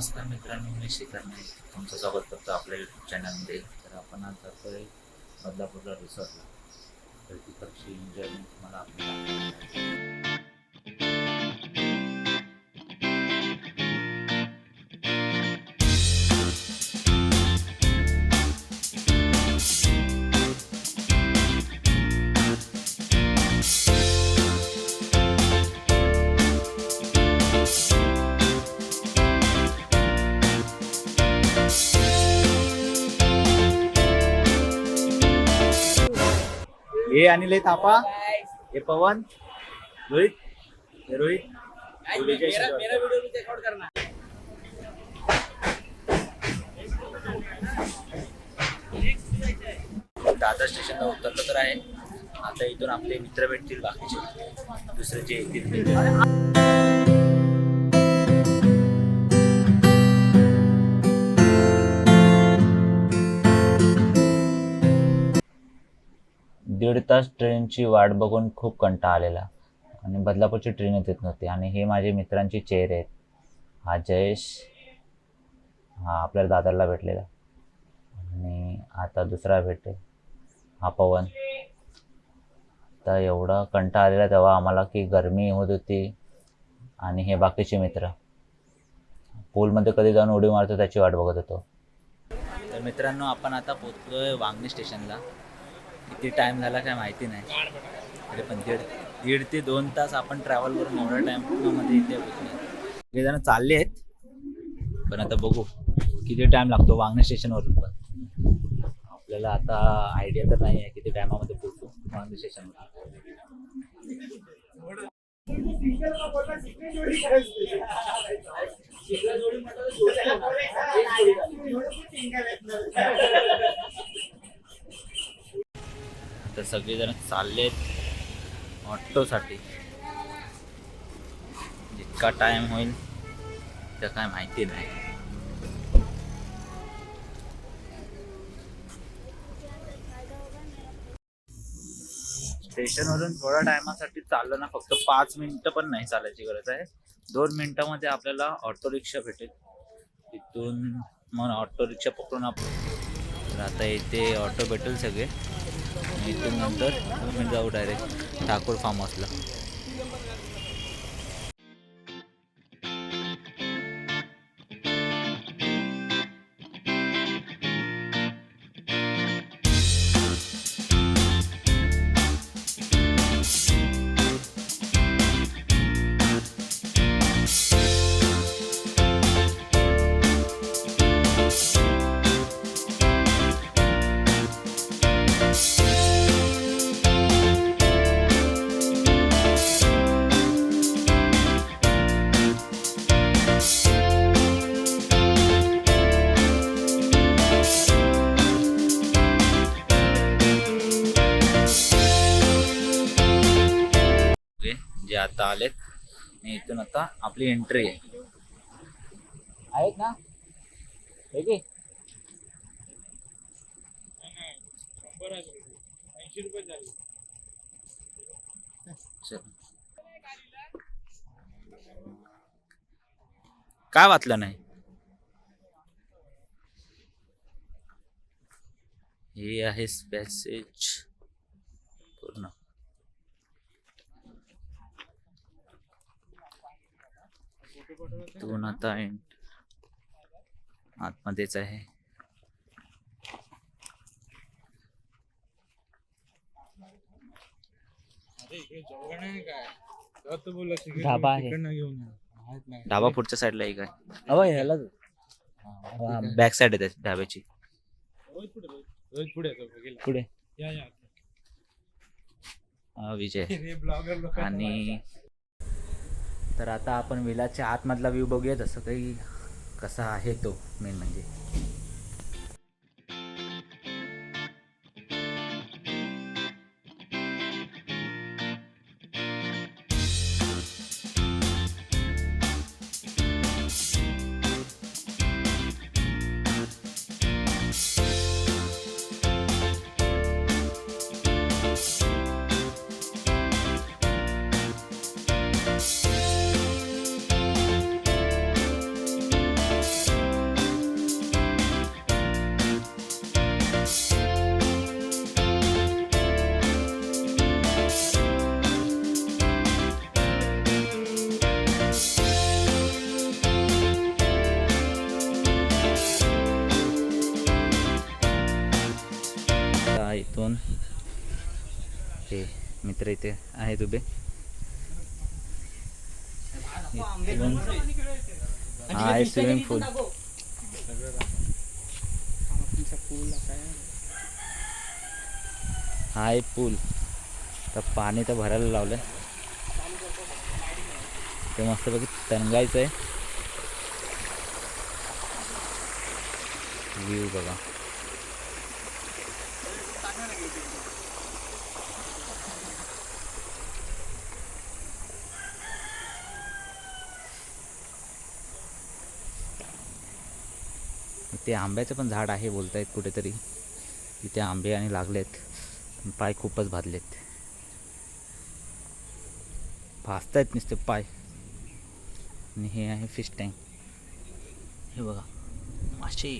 नमस्कार मित्रांनो मी श्रीकांत तुमचं स्वागत करतो आपल्या यूट्यूब चॅनलमध्ये तर आपण आज जातोय बदलापूरला रिसॉर्टला तर ती पक्षी एन्जॉयमेंट तुम्हाला आपल्याला हे अनिल थापा हे पवन रोहित हे रोहित. दादर स्टेशनला उतरलं तर आहे. आता इथून आपले मित्र भेटतील बाकीचे. दुसरे जे येतील. दीड तास ट्रेनची वाट बघून खूप कंटाळा आलेला. आणि बदलापूरची ट्रेन येत नव्हती. आणि हे माझे मित्रांचे चेहरे आहेत. हा जयेश हा आपल्याला दादरला भेटलेला. आणि आता दुसरा भेटेल. हा पवन. तर एवढा कंटाळा आलेला तेव्हा आम्हाला की गरमी होत होती. आणि हे बाकीचे मित्र. पूलमध्ये कधी जाऊन उडी मारतो त्याची वाट बघत होतो. तर मित्रांनो आपण आता पोचलोय वांगणी स्टेशनला किती टाइम झाला काय माहिती नाही. तरी पण दीड दीड ते दोन तास आपण ट्रॅव्हल करून एवढ्या टाइममध्ये इथे पोचलो सगळेजण चालले आहेत. पण आता बघू किती टाइम लागतो वांगणी स्टेशनवरून पण. आपल्याला आता आयडिया तर नाही आहे किती टायमामध्ये पोचू वांगणी स्टेशनवर आता सगळेजण चाललेत ऑटोसाठी. जितका टाइम होईल तर काय माहिती नाही. स्टेशनवरून थोड्या टायमासाठी चाललं ना फक्त पाच मिनिटं पण नाही चालायची गरज आहे. दोन मिनिटामध्ये आपल्याला ऑटो रिक्षा भेटेल. तिथून मग ऑटो रिक्षा पकडून आपण तर आता इथे ऑटो भेटेल सगळे. इथून नंतर आम्ही जाऊ डायरेक्ट ठाकूर फार्म हाऊसला जे आता आलेत. आणि इथून आता आपली एंट्री आहे. आहेत ना? हे घे. काय वाचलं नाही? हे आहे पॅसेज पूर्ण दोन आता एंड आतमध्येच आहे. ढाबा आहे. ढाबा पुढच्या साईडला एक आहे अहो ह्याला बॅक साईड आहे. त्या ढाब्याची. पुढे हा, विजय. आणि तर आता आपण विलाच्या आतमधला व्ह्यू बघूया तसं काही कसा आहे तो मेन म्हणजे. मित्र इथे आहेत उभे. हा आहे स्विमिंग पूल हा आहे पूल तर पाणी तर भरायला लावलं ते मस्तपैकी तणगायचं आहे. व्ह्यू बघा. ते आंब्याचं पण झाड आहे बोलतायत कुठेतरी. इथे आंबे आणि लागलेत. पाय खूपच भाजलेत. भाजतायत नुसते पाय. आणि हे आहे फिश टँक हे बघा. मासे.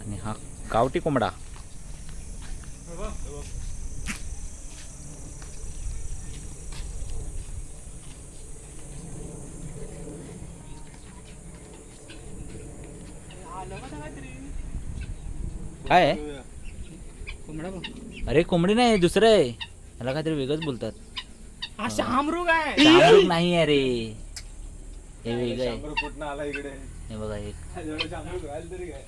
आणि हा गावठी कोंबडा. काय आहे? कोंबडा बघ. अरे कोंबडी नाही दुसरं आहे. ह्याला काहीतरी वेगळंच बोलतात. हा शामरुग आहे. शामरुग नाही आहे रे. हे वेगळं आहे. शंभर फुटनं आला इकडे? हे बघा एक. शंभर तरी काय?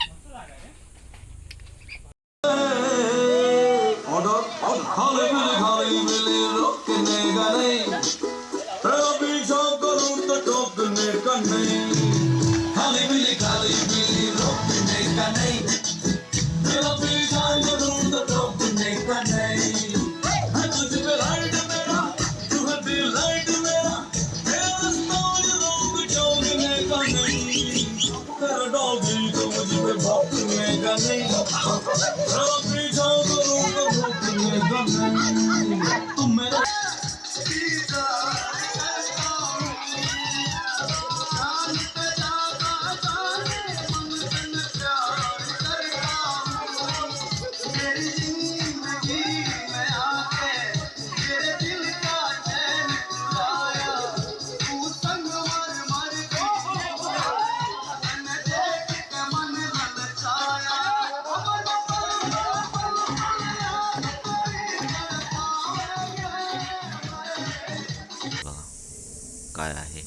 काय आहे.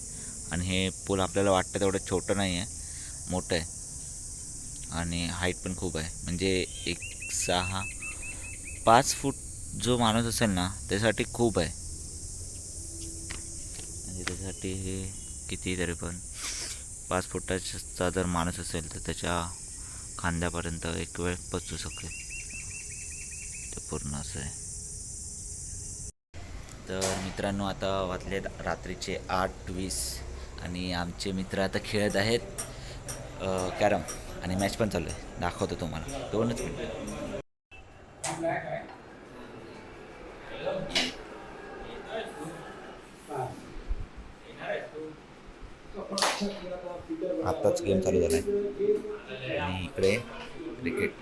आणि हे पूल आपल्याला वाटतं तेवढं छोटं नाही आहे मोठं आहे. आणि हाईट पण खूप आहे. म्हणजे एक सहा पाच फूट जो माणूस असेल ना त्यासाठी खूप आहे. म्हणजे त्यासाठी हे किती तरी पण पाच फुटाचा जर माणूस असेल तर त्याच्या खांद्यापर्यंत एक वेळ पचू शकेल. ते पूर्ण असं आहे. तर मित्रांनो आता वाजले रात्रीचे आठ वीस आणि आमचे मित्र आता खेळत आहेत कॅरम आणि मॅच पण चालू आहे. दाखवतो तुम्हाला. दोनच मिनिट. आत्ताच गेम चालू झाला आहे आणि इकडे क्रिकेट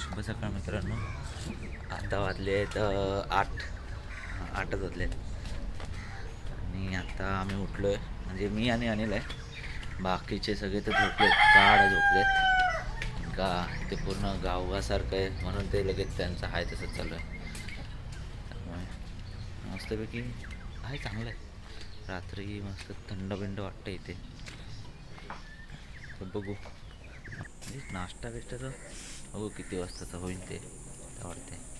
शुभ सकाळ मित्रांनो आता वाजले आहेत आठ. आठच वाजले आणि आता आम्ही उठलो आहे म्हणजे मी आणि अनिल आहे. बाकीचे सगळे तर झोपलेत काढ झोपलेत का ते पूर्ण गावासारखं आहे म्हणून ते लगेच त्यांचं आहे तसंच चालू आहे. त्यामुळे मस्तपैकी आहे चांगलं आहे. रात्री मस्त थंड बिंड वाटतं इथे. तर बघू. म्हणजे नाश्ता तर बघू किती वाजताचं होईल ते. आवडते वाटते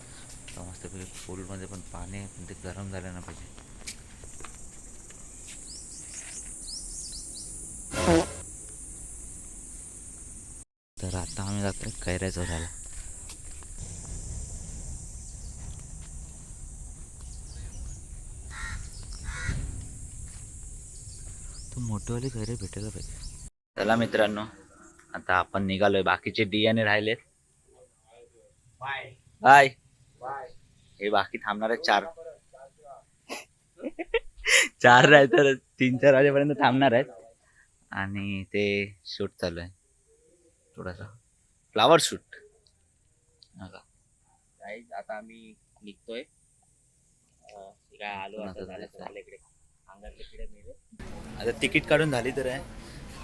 का मस्त पैकी म्हणजे कोल्डमध्ये पण पाणी आहे पण ते गरम झालं ना पाहिजे. तर आता आम्ही जातो कैऱ्या चौऱ्याला तू मोठेवाले कैरे भेटायला पाहिजे. चला मित्रांनो आता आपण निघालोय. बाकीचे डियाने राहिलेत. बाय हे बाकी थांबणार आहेत चार. चार राहत तर तीन चार वाजेपर्यंत थांबणार आहेत. आणि ते शूट चालू आहे. थोडासा. फ्लावर शूट आता आम्ही निघतोय. काय आलो आता तिकीट काढून झाली तर आहे.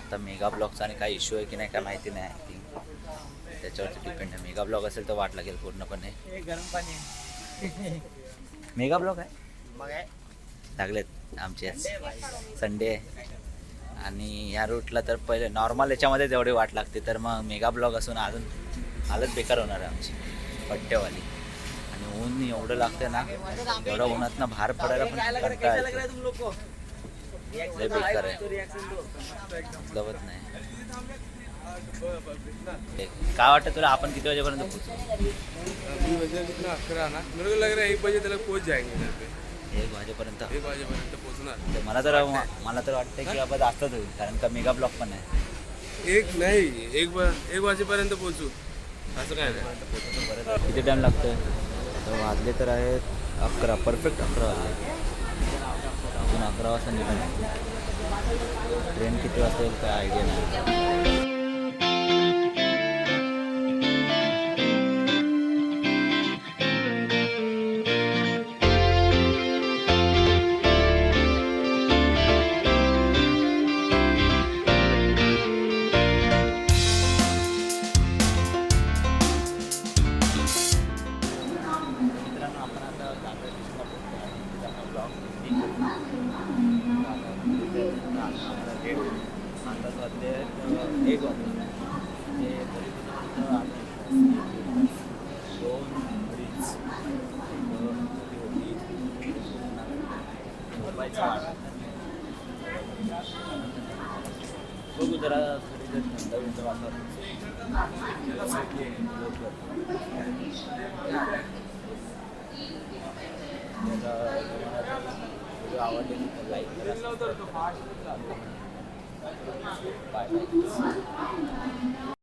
आता मेगा ब्लॉकचा आणि काय इश्यू आहे की नाही काय माहिती नाही आय थिंक त्याच्यावरती डिपेंड आहे. मेगा ब्लॉक असेल तर वाट लागेल पूर्णपणे. गरम पाणी मेगा ब्लॉक आहे? मग आहे. लागलेत आमचे संडे आहे. आणि ह्या रूटला तर पहिले नॉर्मल याच्यामध्ये जेवढी वाट लागते. तर मग मेगा ब्लॉक असून अजून हालत बेकार होणार आहे आमची. पट्ट्यावाली. आणि ऊन एवढं लागतं ना एवढं उन्हात ना बाहेर पडायला पण येतो. लय बेकार आहे. नाही. काय वाटतं तुला? आपण किती वाजेपर्यंत पोहोचू? अभी कितना अकरा ना. मेरे को लग रहा है एक बजे तक पहुंच जाएंगे इधर पे. एक वाजेपर्यंत. एक वाजेपर्यंत पोहोचणार. ते मला तर मला तर वाटतं की बाबा जास्तच होईल कारण का मेगा ब्लॉक पण आहे. एक नाही एक वा- एक वाजेपर्यंत पोहोचू. असं काय नाही. किती टाइम लागतोय? तर वाजले तर आहेत अकरा परफेक्ट अकरा वाजले. अजून अकरा वाजता निघाल. ट्रेन किती वाजता येईल काय आयडिया नाही. अंदाज वाजले एक ते तरी दोन अडीच बघू जरा थोडी जर थंड वातावरण व्हिडिओ आवडले लाईक करा बाय बाय